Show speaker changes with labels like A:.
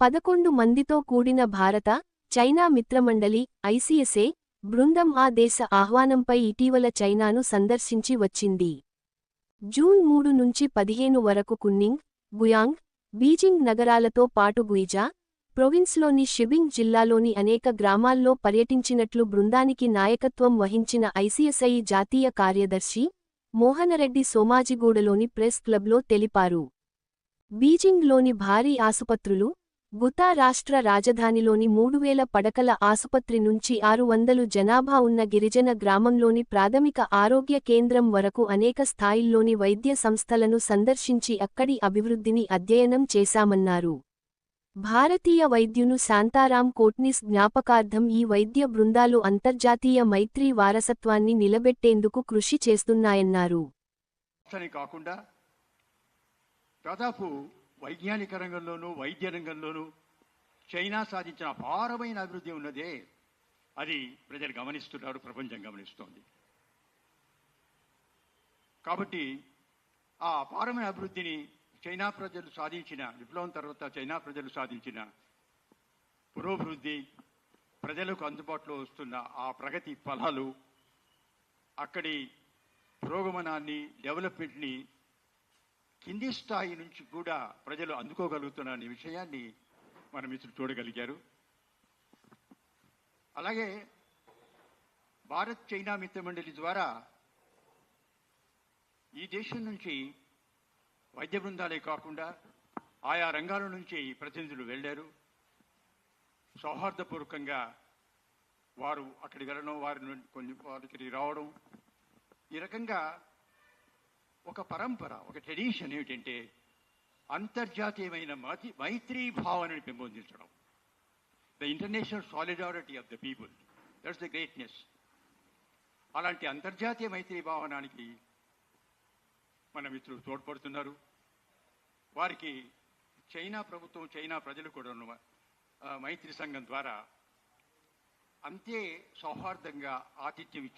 A: పదకొండు మందితో కూడిన భారత చైనా మిత్రమండలి ఐసిఎస్ఏ బృందం ఆ దేశ ఆహ్వానంపై ఇటీవల చైనాను సందర్శించి వచ్చింది. జూన్ మూడు నుంచి పదిహేను వరకు కున్నింగ్ గుయాంగ్ బీజింగ్ నగరాలతో పాటు గుయిజా ప్రొవిన్స్లోని షిబింగ్ జిల్లాలోని అనేక గ్రామాల్లో పర్యటించినట్లు బృందానికి నాయకత్వం వహించిన ఐసిఎస్ఐ జాతీయ కార్యదర్శి మోహనరెడ్డి సోమాజిగూడలోని ప్రెస్ క్లబ్లో తెలిపారు. బీజింగ్లోని భారీ ఆసుపత్రులు గుతా రాష్ట్ర రాజధానిలోని మూడు వేల పడకల ఆసుపత్రి నుంచి ఆరు వందలు జనాభా ఉన్న గిరిజన గ్రామంలోని ప్రాథమిక ఆరోగ్య కేంద్రం వరకు అనేక స్థాయిల్లోని వైద్య సంస్థలను సందర్శించి అక్కడి అభివృద్ధిని అధ్యయనం చేశామన్నారు. భారతీయ వైద్యును శాంతారాం కోట్నిస్ జ్ఞాపకార్థం ఈ వైద్య బృందాలు అంతర్జాతీయ మైత్రీ వారసత్వాన్ని నిలబెట్టేందుకు కృషి చేస్తున్నాయన్నారు.
B: కాకుండా దాదాపు వైజ్ఞానిక రంగంలోనూ వైద్య రంగంలోనూ చైనా సాధించిన అపారమైన అభివృద్ధి ఉన్నదే అది ప్రజలు గమనిస్తున్నారు ప్రపంచం గమనిస్తోంది. కాబట్టి ఆ అపారమైన అభివృద్ధిని చైనా ప్రజలు సాధించిన విప్లవం తర్వాత చైనా ప్రజలు సాధించిన పురోభివృద్ధి ప్రజలకు అందుబాటులో వస్తున్న ఆ ప్రగతి ఫలాలు అక్కడి పురోగమనాన్ని డెవలప్మెంట్ని కింది స్థాయి నుంచి కూడా ప్రజలు అందుకోగలుగుతున్న అనే విషయాన్ని మన మిత్రులు చూడగలిగారు. అలాగే భారత్ చైనా మిత్ర మండలి ద్వారా ఈ దేశం నుంచి వైద్య బృందాలే కాకుండా ఆయా రంగాల నుంచి ప్రతినిధులు వెళ్ళారు. సౌహార్దపూర్వకంగా వారు అక్కడికి వెళ్ళడం వారి నుండి కొన్ని వారికి రావడం ఈ రకంగా ఒక పరంపర ఒక ట్రెడిషన్ ఏమిటంటే అంతర్జాతీయమైన మతి మైత్రీ భావనని పెంపొందించడం. The international solidarity of the people that's the greatness అలాంటి అంతర్జాతీయ మైత్రీ భావనానికి మన మిత్రులు తోడ్పడుతున్నారు. వారికి చైనా ప్రభుత్వం చైనా ప్రజలు కూడా ఉన్న మైత్రి సంఘం ద్వారా అంతే సౌహార్దంగా ఆతిథ్యం ఇచ్చి